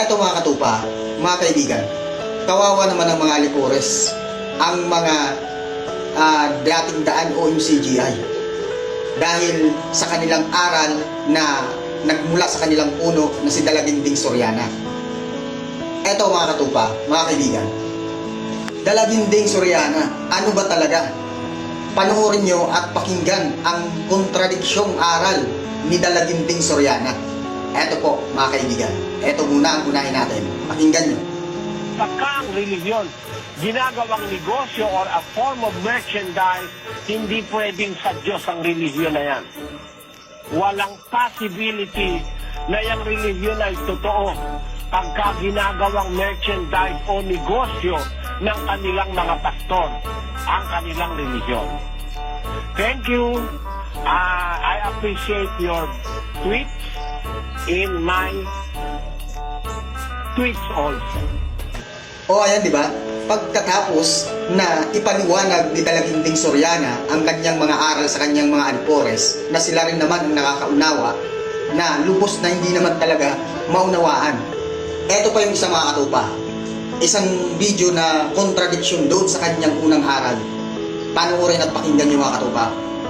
Eto mga katupa, mga kaibigan, kawawa naman ang mga alipores, ang mga ah, dating daan o MCGI. Dahil sa kanilang aral na nagmula sa kanilang puno na si Dalaginding Soriana. Eto mga katupa, mga kaibigan, Dalaginding Soriana, ano ba talaga? Panoorin nyo at pakinggan ang kontradiksyong aral ni Dalaginding Soriana. Eto po, mga kaibigan. Eto muna ang unahin natin. Pakinggan nyo. pagka ang religion ginagawang negosyo or a form of merchandise, hindi pwedeng sa Diyos ang religion na yan. Walang possibility na yung religion ay totoo pagka ginagawang merchandise o negosyo ng kanilang mga pastor ang kanilang religion. Thank you. Uh, I appreciate your tweets in my tweets also. O ayan, di ba? Pagkatapos na ipaliwanag ni Dalaginding Soriana ang kanyang mga aral sa kanyang mga alpores, na sila rin naman ang nakakaunawa, na lubos na hindi naman talaga maunawaan. Eto pa yung isang mga katupa. Isang video na kontradiksyon doon sa kanyang unang aral. Panoorin at pakinggan nyo mga katupa.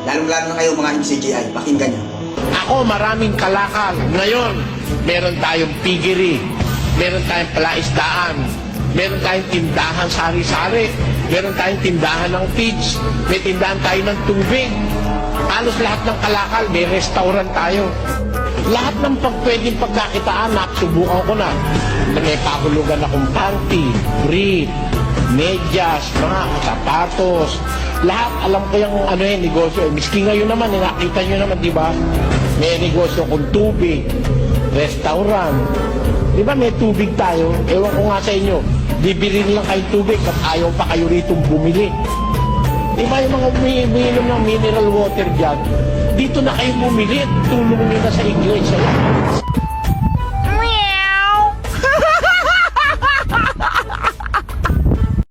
Lalong-lalo na kayo mga MCGI, pakinggan nyo. Ako maraming kalakal. Ngayon, meron tayong piggery, meron tayong palaisdaan, meron tayong tindahan sari-sari, meron tayong tindahan ng feeds, may tindahan tayo ng tubig. Halos lahat ng kalakal, may restaurant tayo. Lahat ng pag pwedeng pagkakitaan, nasubukan ko na. May pahulugan akong panty, brief, medyas, mga sapatos, lahat alam ko yung ano yung negosyo. Eh, Miski ngayon naman, eh, nakita nyo naman, di ba? May negosyo kung tubig, restaurant. Di ba may tubig tayo? Ewan ko nga sa inyo, bibili lang kayo tubig at ayaw pa kayo rito bumili. Di ba yung mga umi- umiinom ng mineral water dyan, dito na kayo bumili at tulong nyo na sa iglesia.